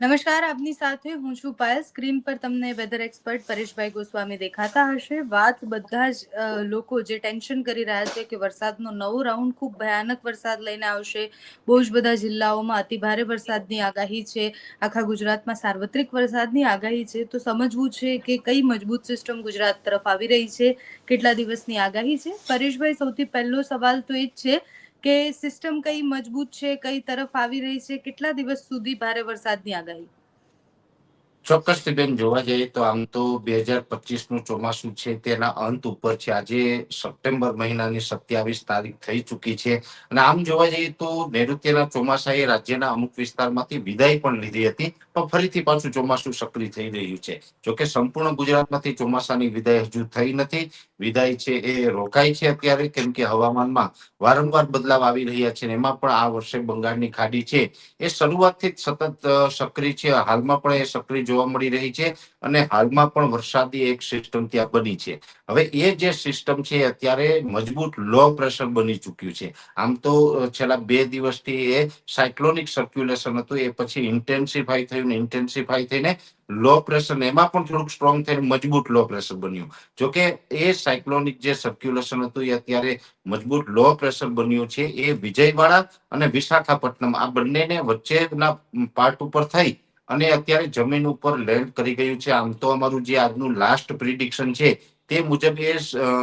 નમસ્કાર, આપની સાથે હું છું પાયલ. સ્ક્રીન પર તમને વેધર એક્સપર્ટ પરેશભાઈ ગોસ્વામી દેખાતા હશે. વાત બધા જ લોકો જે ટેન્શન કરી રહ્યા છે કે વરસાદનો નવો રાઉન્ડ ખૂબ ભયાનક વરસાદ લઈને આવશે. બહુ જ બધા જિલ્લાઓમાં અતિભારે વરસાદની આગાહી છે. આખા ગુજરાતમાં સાર્વત્રિક વરસાદની આગાહી છે. તો સમજવું છે કે કઈ મજબૂત સિસ્ટમ ગુજરાત તરફ આવી રહી છે. કેટલા દિવસની આગાહી છે? પરેશભાઈ, સૌથી પહેલો સવાલ તો એ જ છે કે સિસ્ટમ કઈ મજબૂત છે, કઈ તરફ આવી રહી છે, કેટલા દિવસ સુધી ભારે વરસાદની આગાહી? ચોક્કસથી બેન, જોવા જઈએ તો આમ તો બે હજાર પચીસનું ચોમાસું છે, તેના અંત ઉપર છે. આજે સપ્ટેમ્બર મહિનાની સત્યાવીસ તારીખ થઈ ચૂકી છે. અને આમ જોવા જઈએ તો નૈઋત્યના ચોમાસાએ રાજ્યના અમુક વિસ્તારમાંથી વિદાય પણ લીધી હતી, પણ ફરીથી પાછું ચોમાસું સક્રિય થઈ રહ્યું છે. જોકે સંપૂર્ણ ગુજરાતમાંથી ચોમાસાની વિદાય હજુ થઈ નથી. વિદાય છે એ રોકાય છે અત્યારે, કેમ કે હવામાનમાં વારંવાર બદલાવ આવી રહ્યા છે અને એમાં પણ આ વર્ષે બંગાળની ખાડી છે. એ શરૂઆતથી જ સતત સક્રિય છે. હાલમાં પણ એ સક્રિય જોવા મળી રહી છે અને હાલમાં પણ વરસાદી એક સિસ્ટમ ત્યાં બની છે. હવે એ જે સિસ્ટમ છે અત્યારે મજબૂત લો પ્રેશર બની ચૂક્યું છે. આમ તો છેલ્લા બે દિવસથી એ સાયક્લોનિક સર્ક્યુલેશન હતું, એ પછી ઇન્ટેન્સિફાઈ થયું ને ઇન્ટેન્સિફાઈ થઈને લો પ્રેશર એમાં પણ થોડુંક સ્ટ્રોંગ થઈને મજબૂત લો પ્રેશર બન્યું. જોકે એ સાયક્લોનિક જે સર્ક્યુલેશન હતું એ અત્યારે મજબૂત લો પ્રેશર બન્યું છે એ વિજયવાડા અને વિશાખાપટ્ટનમ આ બંનેને વચ્ચેના પાર્ટ ઉપર થઈ અને અત્યારે જમીન ઉપર લેન્ડ કરી ગયું છે. આમ તો અમારું જે આજનું લાસ્ટ પ્રિડિક્શન છે તે મુજબ એ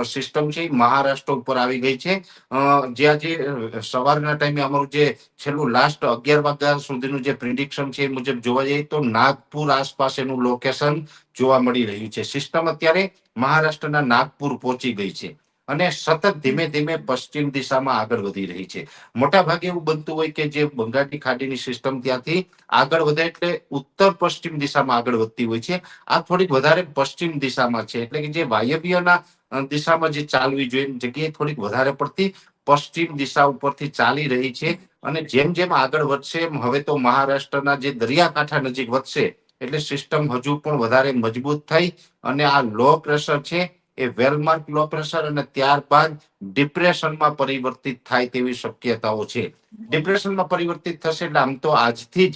સિસ્ટમ છે મહારાષ્ટ્ર ઉપર આવી ગઈ છે. અ, જે સવારના ટાઈમે અમારું જે છેલ્લું લાસ્ટ અગિયાર વાગ્યા સુધીનું જે પ્રિડિક્શન છે એ મુજબ જોવા જઈએ તો નાગપુર આસપાસ એનું લોકેશન જોવા મળી રહ્યું છે. સિસ્ટમ અત્યારે મહારાષ્ટ્રના નાગપુર પહોંચી ગઈ છે. અને સતત ધીમે ધીમે પશ્ચિમ દિશામાં આગળ વધી રહી છે. મોટા ભાગે એવું બનતું હોય કે જે બંગાળની ખાડીની સિસ્ટમ ત્યાંથી આગળ વધે એટલે ઉત્તર પશ્ચિમ દિશામાં આગળ વધતી હોય છે. આ થોડીક વધારે પશ્ચિમ દિશામાં છે. એટલે કે જે વાયવ્યના દિશામાં જે ચાલવી જોઈએ જગ્યાએ થોડીક વધારે પડતી પશ્ચિમ દિશા ઉપરથી ચાલી રહી છે. અને જેમ જેમ આગળ વધશે એમ હવે તો મહારાષ્ટ્રના જે દરિયાકાંઠા નજીક વધશે એટલે સિસ્ટમ હજુ પણ વધારે મજબૂત થઈ અને આ લો પ્રેશર છે એ વેલમાર્ક લો પ્રેશર અને ત્યારબાદ ડિપ્રેશનમાં પરિવર્તિત થાય તેવી શક્યતાઓ છે. ડિપ્રેશનમાં પરિવર્તિત થશે એટલે આમ તો આજથી જ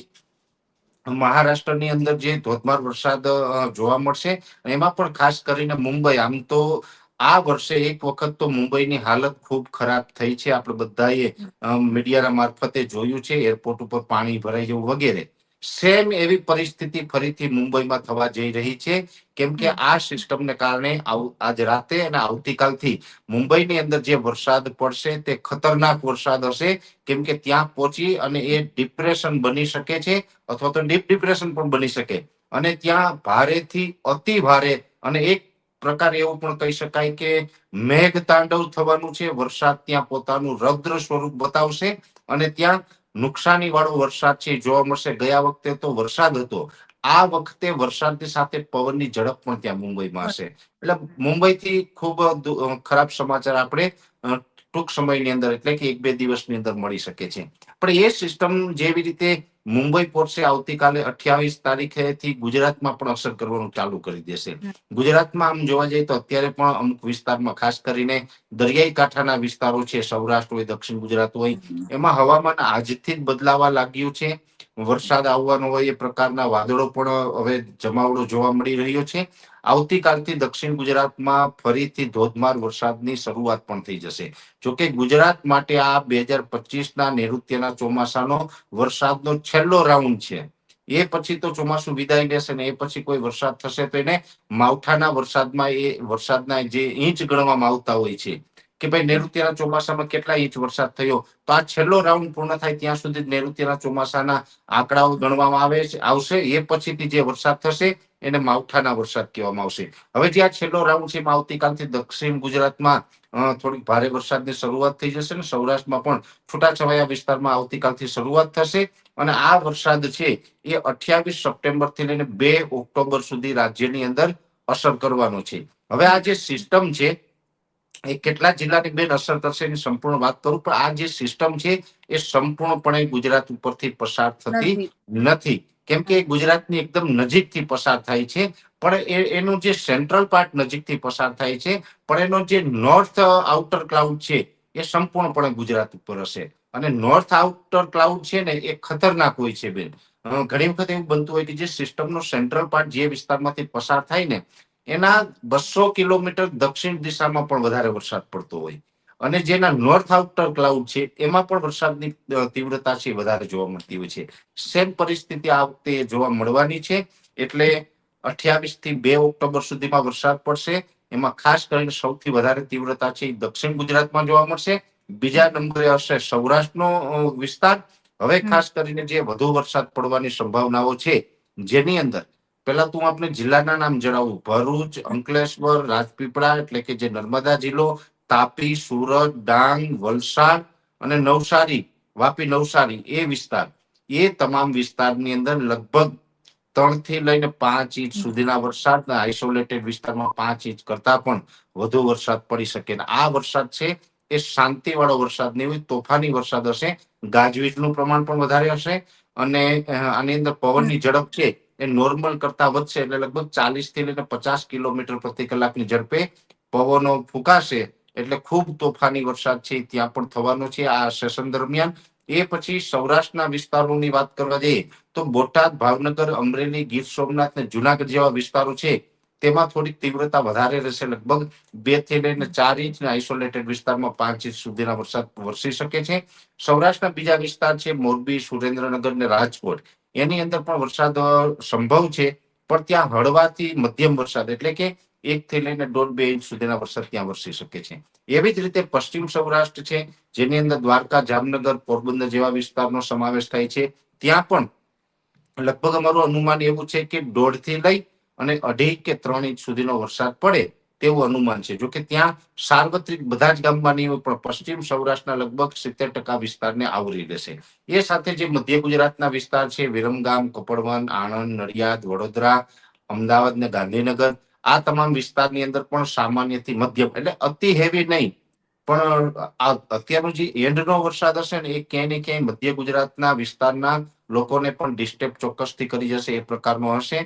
મહારાષ્ટ્રની અંદર જે ધોધમાર વરસાદ જોવા મળશે એમાં પણ ખાસ કરીને મુંબઈ, આમ તો આ વર્ષે એક વખત તો મુંબઈની હાલત ખૂબ ખરાબ થઈ છે. આપણે બધાએ મીડિયાના મારફતે જોયું છે. એરપોર્ટ ઉપર પાણી ભરાઈ જવું વગેરે. સેમ એવી પરિસ્થિતિ ફરીથી મુંબઈમાં થવા જઈ રહી છે. કેમ કે આ સિસ્ટમને કારણે આજ રાતે અને આવતીકાલથી મુંબઈની અંદર જે વરસાદ પડશે તે ખતરનાક વરસાદ હશે. કેમ કે ત્યાં પહોંચી અને એ ડિપ્રેશન બની શકે છે અથવા તો ડીપ ડિપ્રેશન પણ બની શકે. અને ત્યાં ભારેથી અતિ ભારે અને એક પ્રકાર એવું પણ કહી શકાય કે મેઘ તાંડવ થવાનું છે. વરસાદ ત્યાં પોતાનું રૌદ્ર સ્વરૂપ બતાવશે અને ત્યાં નુકસાની વાળો વરસાદ છે, જોવા મળશે. ગયા વખતે તો વરસાદ હતો. આ વખતે વરસાદની સાથે પવનની ઝડપ પણ ત્યાં મુંબઈમાં હશે. એટલે મુંબઈથી ખૂબ ખરાબ સમાચાર આપણે ટૂંક સમયની અંદર એટલે કે એક બે દિવસની અંદર મળી શકે છે. પણ એ સિસ્ટમ જેવી રીતે મુંબઈ પહોંચશે આવતીકાલે અઠ્યાવીસ તારીખેથી ગુજરાતમાં પણ અસર કરવાનું ચાલુ કરી દેશે. ગુજરાતમાં આમ જોવા જઈએ તો અત્યારે પણ અમુક વિસ્તારમાં ખાસ કરીને દરિયાઈ કાંઠાના વિસ્તારો છે સૌરાષ્ટ્ર હોય દક્ષિણ ગુજરાત હોય એમાં હવામાન આજથી જ બદલાવા લાગ્યું છે. વરસાદ આવવાનો હોય એ પ્રકારના વાદળો પણ હવે જમાવડો જોવા મળી રહ્યો છે. આવતીકાલથી દક્ષિણ ગુજરાતમાં ફરીથી ધોધમાર વરસાદની શરૂઆત પણ થઈ જશે. જોકે ગુજરાત માટે આ બે હજાર પચીસના નૈઋત્યના ચોમાસાનો વરસાદનો છેલ્લો રાઉન્ડ છે. એ પછી તો ચોમાસું વિદાય લેશે ને એ પછી કોઈ વરસાદ થશે તો એને માવઠાના વરસાદમાં એ વરસાદના જે ઇંચ ગણવામાં આવતા હોય છે કે ભાઈ નૈઋત્યના ચોમાસામાં કેટલા ઇંચ વરસાદ થયો તો આ છેલ્લો રાઉન્ડ પૂર્ણ થાય ત્યાં સુધી નૈઋત્યના ચોમાસાના આંકડાઓ ગણવામાં આવે છે, આવશે. એ પછીથી જે વરસાદ થશે એને માવઠાના વરસાદ કહેવામાં આવશે. હવે જે આ છેલ્લો રાઉન્ડ છે એમાં આવતીકાલથી દક્ષિણ ગુજરાતમાં થોડીક ભારે વરસાદની શરૂઆત થઈ જશે ને સૌરાષ્ટ્રમાં પણ છૂટાછવાયા વિસ્તારમાં આવતીકાલથી શરૂઆત થશે. અને આ વરસાદ છે એ અઠ્યાવીસ સપ્ટેમ્બરથી લઈને બે ઓક્ટોબર સુધી રાજ્યની અંદર અસર કરવાનો છે. હવે આ જે સિસ્ટમ છે એ કેટલા જિલ્લાની બેન અસર કરશે એની સંપૂર્ણ વાત કરું પણ આ જે સિસ્ટમ છે એ સંપૂર્ણપણે ગુજરાત ઉપરથી પસાર થતી નથી. કેમ કે ગુજરાતની એકદમ નજીકથી પસાર થાય છે, પણ એનું જે સેન્ટ્રલ પાર્ટ નજીકથી પસાર થાય છે, પણ એનો જે નોર્થ આઉટર ક્લાઉડ છે, એ સંપૂર્ણપણે ગુજરાત ઉપર હશે. અને નોર્થ આઉટર ક્લાઉડ છે ને, એ ખતરનાક હોય છે બેન. ઘણી વખત એવું બનતું હોય કે જે સિસ્ટમનો સેન્ટ્રલ પાર્ટ જે વિસ્તારમાંથી પસાર થાય ને, એના બસો કિલોમીટર દક્ષિણ દિશામાં પણ વધારે વરસાદ પડતો હોય. અને જેના નોર્થ આઉટર ક્લાઉડ છે એમાં પણ વરસાદની તીવ્રતા છે વધારે જોવા મળતી હોય છે. સેમ પરિસ્થિતિ આ વખતે જોવા મળવાની છે. એટલે અઠ્યાવીસથી બે ઓક્ટોબર સુધીમાં વરસાદ પડશે. એમાં ખાસ કરીને સૌથી વધારે તીવ્રતા છે દક્ષિણ ગુજરાતમાં જોવા મળશે. બીજા નંબરે હશે સૌરાષ્ટ્રનો વિસ્તાર. હવે ખાસ કરીને જે વધુ વરસાદ પડવાની સંભાવનાઓ છે જેની અંદર પેલા તું આપણે જિલ્લાના નામ જણાવું. ભરૂચ અંકલેશ્વર રાજપીપળા એટલે કે જે નર્મદા જિલ્લો તાપી, સુરત, ડાંગ, વલસાડ અને નવસારી, વાપી, નવસારી એ વિસ્તાર. એ તમામ વિસ્તારની અંદર લગભગ ત્રણથી લઈને પાંચ ઇંચ સુધીના વરસાદના આઇસોલેટેડ વિસ્તારમાં પાંચ ઇંચ કરતા પણ વધુ વરસાદ પડી શકે આ વરસાદ છે એ શાંતિવાળો વરસાદ નહીં હોય તોફાની વરસાદ હશે, ગાજવીજનું પ્રમાણ પણ વધારે હશે અને આની અંદર પવનની ઝડપ છે એ નોર્મલ કરતા વધશે એટલે લગભગ ચાલીસથી લઈને પચાસ કિલોમીટર પ્રતિ કલાકની ઝડપે પવનો ફૂંકાશે એટલે ખૂબ તોફાની વરસાદ છે, ત્યાં પણ થવાનો છે આ સેશન દરમિયાન. એ પછી સૌરાષ્ટ્રના વિસ્તારોની વાત કરવા જઈએ, તો બોટાદ, ભાવનગર, અમરેલી, ગીર સોમનાથ ને જુનાગઢ જેવા વિસ્તારો છે, તેમાં થોડીક તીવ્રતા વધારે રહેશે. લગભગ બેથી લઈને ચાર ઇંચ ને આઇસોલેટેડ વિસ્તારમાં પાંચ ઇંચ સુધીના વરસાદ વરસી શકે છે. સૌરાષ્ટ્રના બીજા વિસ્તાર છે, મોરબી, સુરેન્દ્રનગર ને રાજકોટ. એની અંદર પણ વરસાદ સંભવ છે, પણ ત્યાં હળવાથી મધ્યમ વરસાદ, એટલે કે એક થી લઈને દોઢ બે ઇંચ સુધીના વરસાદ ત્યાં વરસી શકે છે. એવી જ રીતે પશ્ચિમ સૌરાષ્ટ્ર છે, જેની અંદર દ્વારકા, જામનગર, પોરબંદર જેવા વિસ્તારનો સમાવેશ થાય છે. ત્યાં પણ લગભગ અમારું અનુમાન એવું છે કે દોઢથી લઈ અને અઢી કે ત્રણ ઇંચ સુધીનો વરસાદ પડે તેવું અનુમાન છે. જોકે ત્યાં સાર્વત્રિક બધા જ ગામમાં નહીં પણ પશ્ચિમ સૌરાષ્ટ્રના લગભગ સિત્તેર ટકા વિસ્તારને આવરી લેશે એ સાથે જે મધ્ય ગુજરાતના વિસ્તાર છે, વિરમગામ કપડવન આણંદ, નડિયાદ, વડોદરા, અમદાવાદ ને ગાંધીનગર આ તમામ વિસ્તારની અંદર પણ સામાન્યથી મધ્યમ, એટલે અતિ હેવી નહીં. પણ અત્યારનો જે એન્ડનો વરસાદ હશે ને, એ ક્યાંય ને ક્યાંય મધ્ય ગુજરાતના વિસ્તારના લોકોને પણ ડિસ્ટર્બ ચોક્કસથી કરી જશે, એ પ્રકારનો હશે.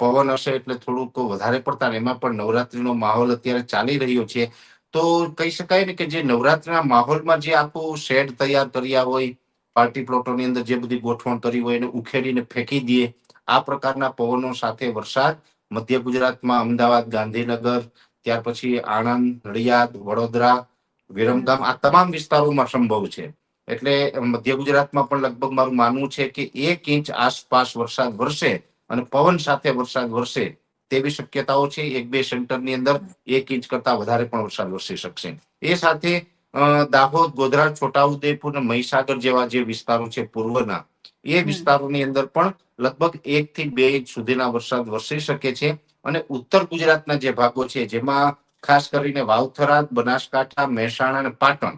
પવન હશે એટલે થોડુંક વધારે પડતા એમાં પણ નવરાત્રીનો માહોલ અત્યારે ચાલી રહ્યો છે. તો કહી શકાય ને કે જે નવરાત્રીના માહોલમાં જે આખું શેડ તૈયાર કર્યા હોય, પાર્ટી પ્લોટોની અંદર જે બધી ગોઠવણ કરી હોય એને ઉખેડીને ફેંકી દઈએ, આ પ્રકારના પવનો સાથે વરસાદ મધ્ય ગુજરાતમાં અમદાવાદ, ગાંધીનગર, ત્યાર પછી આણંદ, નડિયાદ, વડોદરા, વિરમગામ, આ તમામ વિસ્તારોમાં સંભવ છે. એટલે મધ્ય ગુજરાતમાં પણ લગભગ મારું માનવું છે કે એક ઇંચ આસપાસ વરસાદ વરસે અને પવન સાથે વરસાદ વરસે તેવી શક્યતાઓ છે. એક બે સેન્ટરની અંદર એક ઇંચ કરતા વધારે પણ વરસાદ વરસી શકશે. એ સાથે દાહોદ ગોધરા છોટાઉદેપુર અને મહીસાગર જેવા જે વિસ્તારો છે પૂર્વના એ વિસ્તારોની અંદર પણ લગભગ એક થી બે ઇંચ સુધીના વરસાદ વરસી શકે છે અને ઉત્તર ગુજરાતના જે ભાગો છે જેમાં ખાસ કરીને વાવથરા બનાસકાંઠા મહેસાણા અને પાટણ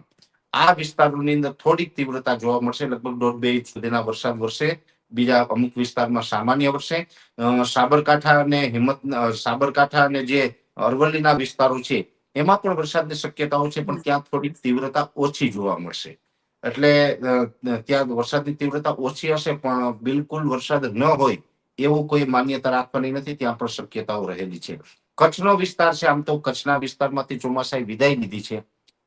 આ વિસ્તારોની અંદર થોડીક તીવ્રતા જોવા મળશે. લગભગ દોઢ બે ઇંચ સુધીના વરસાદ વરસે. બીજા અમુક વિસ્તારમાં સામાન્ય વરસે. સાબરકાંઠા અને હિંમત સાબરકાંઠા અને જે અરવલ્લીના વિસ્તારો છે એમાં પણ વરસાદની શક્યતાઓ છે, પણ ત્યાં થોડીક તીવ્રતા ઓછી જોવા મળશે. એટલે ત્યાં વરસાદની તીવ્રતા ઓછી હશે, પણ બિલકુલ વરસાદ ન હોય એવું કોઈ માન્યતા રાખવાની નથી, ત્યાં પણ શક્યતાઓ રહેલી છે. કચ્છનો વિસ્તાર છે, આમ તો કચ્છના વિસ્તારમાંથી ચોમાસાએ વિદાય લીધી છે.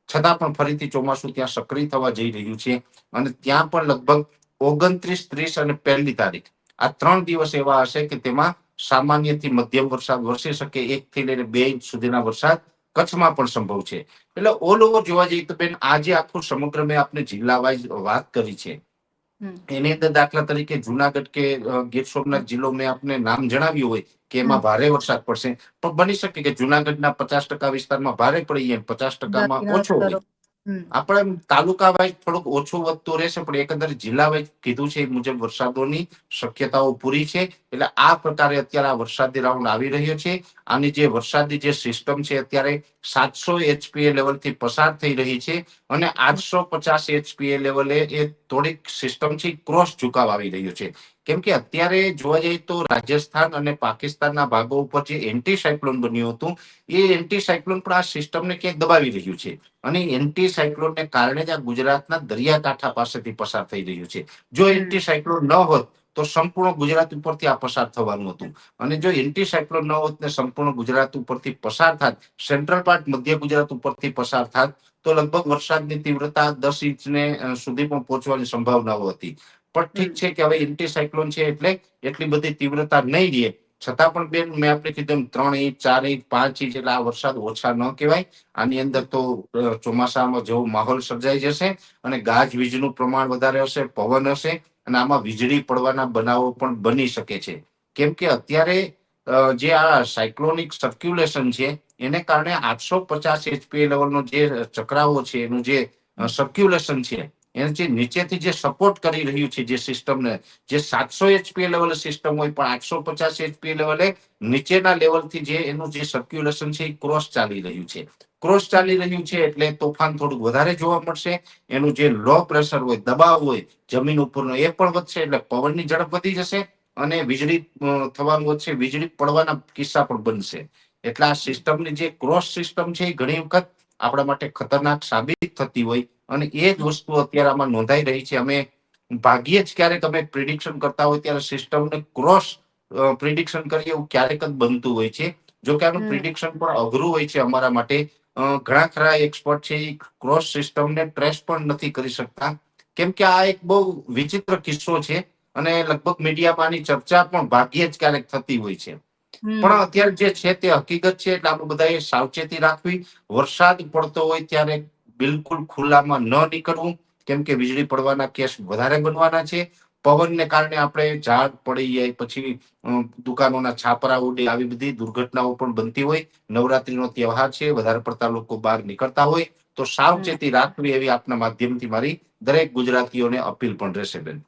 છતાં પણ ફરીથી ચોમાસું ત્યાં સક્રિય થવા જઈ રહ્યું છે અને ત્યાં પણ લગભગ ઓગણત્રીસ, ત્રીસ અને પહેલી તારીખ. આ ત્રણ દિવસ એવા હશે કે તેમાં સામાન્યથી મધ્યમ વરસાદ વરસી શકે એક થી લઈને બે ઇંચ સુધીના વરસાદ કચ્છમાં પણ સંભવ છે. એટલે ઓલ ઓવર જોવા જઈએ તો બેન આજે આખું સમગ્ર મેં આપણે જિલ્લા વાઇઝ વાત કરી છે. એની અંદર દાખલા તરીકે જુનાગઢ કે ગીર સોમનાથ જિલ્લો મેં આપને નામ જણાવ્યું હોય કે એમાં ભારે વરસાદ પડશે. પણ બની શકે કે જુનાગઢના પચાસ ટકા વિસ્તારમાં ભારે પડી જાય પચાસ ટકામાં ઓછો હોય. આપણે તાલુકા વાઇઝ થોડુંક ઓછું વધતું રહેશે, પણ એકંદર જિલ્લા વાઇઝ કીધું છે એ મુજબ વરસાદોની શક્યતાઓ પૂરી છે. એટલે આ પ્રકારે અત્યારે આ વરસાદી રાઉન્ડ આવી રહ્યો છે. આની જે વરસાદી જે સિસ્ટમ છે, અત્યારે સાતસો એચપીએ લેવલથી પસાર થઈ રહી છે અને આઠસો પચાસ એચપીએ લેવલે એ થોડીક સિસ્ટમ છે ક્રોસ ઝુકાવ આવી રહ્યો છે. કેમ કે અત્યારે જોવા જઈએ તો રાજસ્થાન અને પાકિસ્તાનના ભાગો ઉપર જે એન્ટી સાયક્લોન બન્યું હતું એ એન્ટી સાયક્લોન પણ આ સિસ્ટમને ક્યાંક દબાવી રહ્યું છે. અને એન્ટી સાયક્લોનને કારણે જ આ ગુજરાતના દરિયાકાંઠા પાસેથી પસાર થઈ રહ્યું છે. જો. એન્ટી સાયક્લોન ન હોત તો સંપૂર્ણ ગુજરાત ઉપરથી આ પસાર થવાનું હતું. અને જો એન્ટી સાયક્લોન ન હોત ને સંપૂર્ણ ગુજરાત ઉપરથી પસાર થાત સેન્ટ્રલ પાર્ટ મધ્ય ગુજરાત ઉપરથી પસાર થાત તો લગભગ વરસાદની તીવ્રતા દસ ઇંચને સુધી પણ પહોંચવાની સંભાવનાઓ હતી. પણ ઠીક છે કે હવે એન્ટી સાયક્લોન છે એટલે એટલી બધી તીવ્રતા નહીં રહે. છતાં પણ બેન મેં આપણે કીધું ત્રણ ઇંચ ચાર ઇંચ પાંચ ઇંચ એટલે આ વરસાદ ઓછા ન કહેવાય. આની અંદર તો ચોમાસામાં જેવો માહોલ સર્જાઈ જશે અને ગાજ વીજનું પ્રમાણ વધારે હશે પવન હશે. અને આમાં વીજળી પડવાના બનાવો પણ બની શકે છે. કેમ કે અત્યારે જે આ સાયક્લોનિક સર્ક્યુલેશન છે, એને કારણે આઠસો પચાસ એચપી લેવલનો જે ચક્રાવો છે, એનું જે સર્ક્યુલેશન છે, એને જે નીચેથી જે સપોર્ટ કરી રહ્યું છે જે સિસ્ટમને જે સાતસો એચપી લેવલ સિસ્ટમ હોય, પણ આઠસો પચાસ એચપી લેવલે નીચેના લેવલથી જે એનું જે સર્ક્યુલેશન છે એ ક્રોસ ચાલી રહ્યું છે. ક્રોસ ચાલી રહ્યું છે એટલે તોફાન થોડુંક વધારે જોવા મળશે. એનું જે લો પ્રેશર હોય દબાવ હોય જમીન ઉપરનો એ પણ વધશે એટલે પવનની ઝડપ વધી જશે અને વીજળી થવાનું વધશે વીજળી પડવાના કિસ્સા પણ બનશે. એટલે આ સિસ્ટમની જે ક્રોસ સિસ્ટમ છે એ ઘણી વખત આપણા માટે ખતરનાક સાબિત થતી હોય અને એ જ વસ્તુ અત્યારે આમાં નોંધાઈ રહી છે. અમે ભાગ્યે જ ક્યારેક અમે પ્રિડિક્શન કરતા હોય ત્યારે સિસ્ટમને ક્રોસ પ્રિડિક્શન કરીએ એવું ક્યારેક જ બનતું હોય છે. જો કે આનું પ્રિડિક્શન પણ અઘરું હોય છે અમારા માટે. ઘણા ખરા એક્સપર્ટ છે એ ક્રોસ સિસ્ટમને ટ્રેસ પણ નથી કરી શકતા. કેમ કે આ એક બહુ વિચિત્ર કિસ્સો છે અને લગભગ મીડિયામાં આની ચર્ચા પણ ભાગ્યે જ ક્યારેક થતી હોય છે. પણ અત્યારે જે છે તે હકીકત છે એટલે આપણે બધાએ સાવચેતી રાખવી. વરસાદ પડતો હોય ત્યારે બિલકુલ ખુલ્લામાં ન નીકળવું. કેમ કે વીજળી પડવાના કેસ વધારે બનવાના છે. પવનને કારણે આપણે ઝાડ પડી જાય પછી દુકાનોના છાપરા ઉડે આવી બધી દુર્ઘટનાઓ પણ બનતી હોય. નવરાત્રીનો તહેવાર છે વધારે પડતા લોકો બહાર નીકળતા હોય. તો સાવચેતી રાખવી એવી આપના માધ્યમથી મારી દરેક ગુજરાતીઓને અપીલ પણ રહેશે બેન.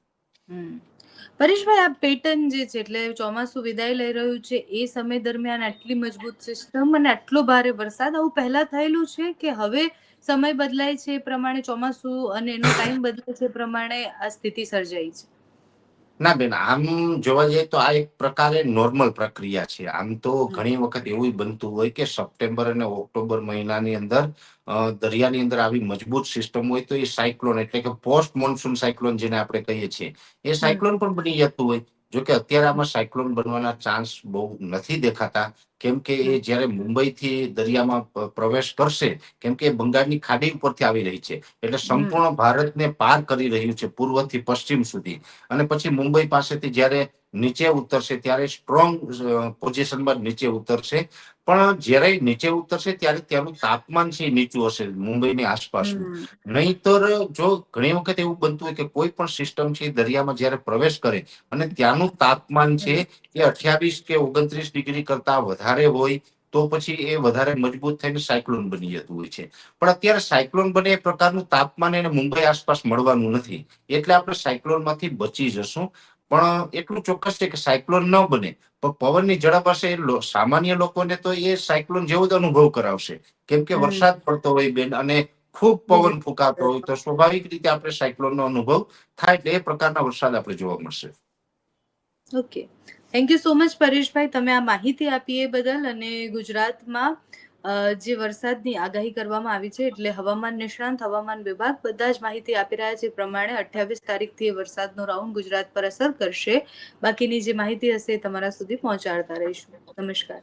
પરેશભાઈ આ પેટર્ન જે છે એટલે ચોમાસું વિદાય લઈ રહ્યું છે એ સમય દરમિયાન આટલી મજબૂત સિસ્ટમ અને આટલો ભારે વરસાદ આવું પહેલા થયેલું છે કે હવે સમય બદલાય છે એ પ્રમાણે ચોમાસું અને એનો ટાઈમ બદલાય છે એ પ્રમાણે આ સ્થિતિ સર્જાઈ છે? ના બેન આમ જોવા જઈએ તો આ એક પ્રકારે નોર્મલ પ્રક્રિયા છે. આમ તો ઘણી વખત એવું બનતું હોય કે સપ્ટેમ્બર અને ઓક્ટોબર મહિનાની અંદર દરિયાની અંદર આવી મજબૂત સિસ્ટમ હોય તો એ સાયક્લોન એટલે કે પોસ્ટ મોન્સૂન સાયક્લોન જેને આપણે કહીએ છીએ એ. સાયક્લોન પણ બની જતું હોય. જો કે અત્યારે આમાં સાયક્લોન બનવાના ચાન્સ બહુ નથી દેખાતા. કેમ કે એ. જ્યારે મુંબઈથી દરિયામાં પ્રવેશ કરશે કેમ કે એ બંગાળની ખાડી ઉપરથી આવી રહી છે. એટલે સંપૂર્ણ ભારતને પાર કરી રહ્યું છે પૂર્વથી પશ્ચિમ સુધી. અને પછી મુંબઈ પાસેથી જ્યારે નીચે ઉતરશે ત્યારે સ્ટ્રોંગ પોઝિશનમાં નીચે ઉતરશે. પણ જ્યારે નીચે ઉતરશે ત્યારે ત્યાંનું તાપમાન છે નીચું હશે મુંબઈની આસપાસનું. હમ. નહીતર જો ઘણી વખત એવું બનતું હોય કે કોઈ પણ સિસ્ટમ છે દરિયામાં જ્યારે પ્રવેશ કરે અને ત્યાંનું તાપમાન છે એ અઠ્યાવીસ કે ઓગણત્રીસ ડિગ્રી કરતા વધારે હોય તો પછી એ વધારે મજબૂત થઈને સાયક્લોન બની જતું હોય છે. પણ અત્યારે સાયક્લોન બને એ પ્રકારનું તાપમાન એને મુંબઈ આસપાસ મળવાનું નથી. એટલે આપણે સાયક્લોનમાંથી બચી જશું. પણ એટલું ચોક્કસ છે કે સાયક્લોન ન બને. પણ પવનની ઝડપ હશે સામાન્ય લોકોને તો એ સાયક્લોન જેવો જ અનુભવ કરાવશે. કેમ કે વરસાદ પડતો હોય બેન અને ખૂબ પવન ફૂંકાતો હોય તો સ્વાભાવિક રીતે આપણે સાયક્લોનનો અનુભવ થાય એટલે એ પ્રકારના વરસાદ આપણે જોવા મળશે. Okay. Thank you so much Pareshbhai. તમે આ માહિતી આપી એ બદલ અને ગુજરાતમાં જે વરસાદની આગાહી કરવામાં આવી છે એટલે હવામાન નિષ્ણાંત, હવામાન વિભાગ બધા જ માહિતી આપી રહ્યા છે પ્રમાણે અઠ્યાવીસ તારીખથી વરસાદનો રાઉન્ડ ગુજરાત પર અસર કરશે. બાકીની જે માહિતી હશે એ તમારા સુધી પહોંચાડતા રહીશું. નમસ્કાર.